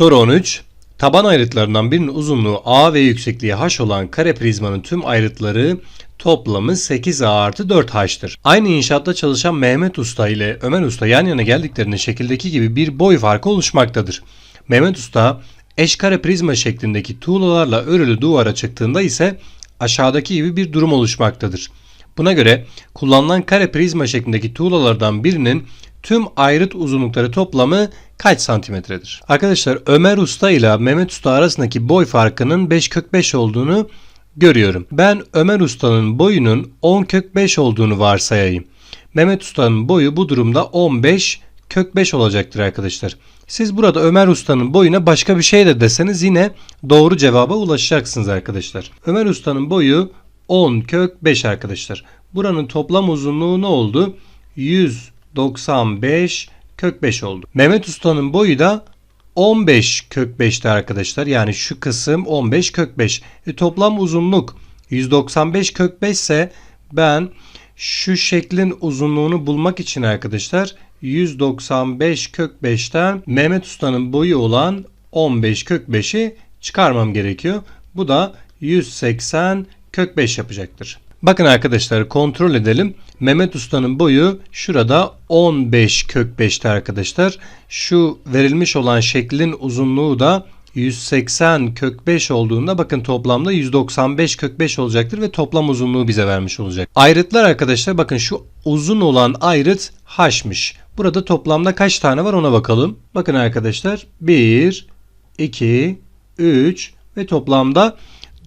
Soru 13. Taban ayrıtlarından birinin uzunluğu A ve yüksekliği H olan kare prizmanın tüm ayrıtları toplamı 8A artı 4H'tır. Aynı inşaatta çalışan Mehmet Usta ile Ömer Usta yan yana geldiklerinde şekildeki gibi bir boy farkı oluşmaktadır. Mehmet Usta eşkare prizma şeklindeki tuğlalarla örülü duvara çıktığında ise aşağıdaki gibi bir durum oluşmaktadır. Buna göre kullanılan kare prizma şeklindeki tuğlalardan birinin tüm ayrıt uzunlukları toplamı kaç santimetredir? Arkadaşlar Ömer Usta ile Mehmet Usta arasındaki boy farkının 5 kök 5 olduğunu görüyorum. Ben Ömer Usta'nın boyunun 10 kök 5 olduğunu varsayayım. Mehmet Usta'nın boyu bu durumda 15 kök 5 olacaktır arkadaşlar. Siz burada Ömer Usta'nın boyuna başka bir şey de deseniz yine doğru cevaba ulaşacaksınız arkadaşlar. Ömer Usta'nın boyu 10 kök 5 arkadaşlar. Buranın toplam uzunluğu ne oldu? 195 kök 5 oldu. Mehmet Usta'nın boyu da 15 kök 5'ti arkadaşlar. Yani şu kısım 15 kök 5. E, toplam uzunluk 195 kök 5 ise ben şu şeklin uzunluğunu bulmak için arkadaşlar 195 kök 5'ten Mehmet Usta'nın boyu olan 15 kök 5'i çıkarmam gerekiyor. Bu da 180 kök 5 yapacaktır. Bakın arkadaşlar kontrol edelim. Mehmet Usta'nın boyu şurada 15 kök 5'te arkadaşlar. Şu verilmiş olan şeklin uzunluğu da 180 kök 5 olduğunda bakın toplamda 195 kök 5 olacaktır ve toplam uzunluğu bize vermiş olacak. Ayrıtlar arkadaşlar bakın şu uzun olan ayrıt h'mış. Burada toplamda kaç tane var ona bakalım. Bakın arkadaşlar 1, 2, 3 ve toplamda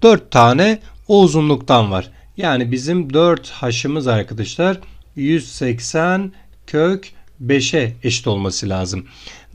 4 tane o uzunluktan var. Yani bizim 4 h'ımız arkadaşlar 180 kök 5'e eşit olması lazım.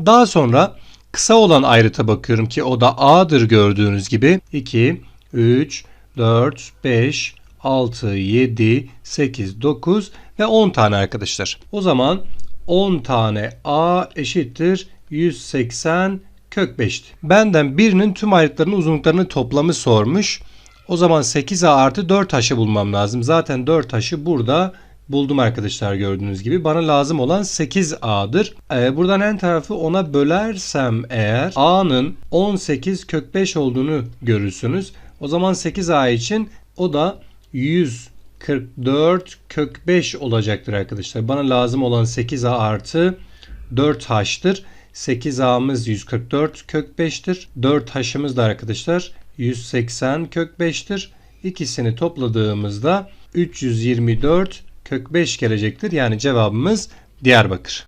Daha sonra kısa olan ayrıta bakıyorum ki o da a'dır gördüğünüz gibi. 2, 3, 4, 5, 6, 7, 8, 9 ve 10 tane arkadaşlar. O zaman 10 tane a eşittir 180 kök 5'ti. Benden birinin tüm ayrıtlarının uzunluklarını toplamı sormuş. O zaman 8a artı 4 taşı bulmam lazım. Zaten 4 taşı burada buldum arkadaşlar gördüğünüz gibi. Bana lazım olan 8a'dır. Ee, buradan en tarafı 10'a bölersem eğer a'nın 18 kök 5 olduğunu görürsünüz. O zaman 8a için o da 144 kök 5 olacaktır arkadaşlar. Bana lazım olan 8a artı 4h'tır. 8a'mız 144 kök 5'tir. 4h'ımız da arkadaşlar 180 kök 5'tir. İkisini topladığımızda 324 kök 5 gelecektir. Yani cevabımız Diyarbakır.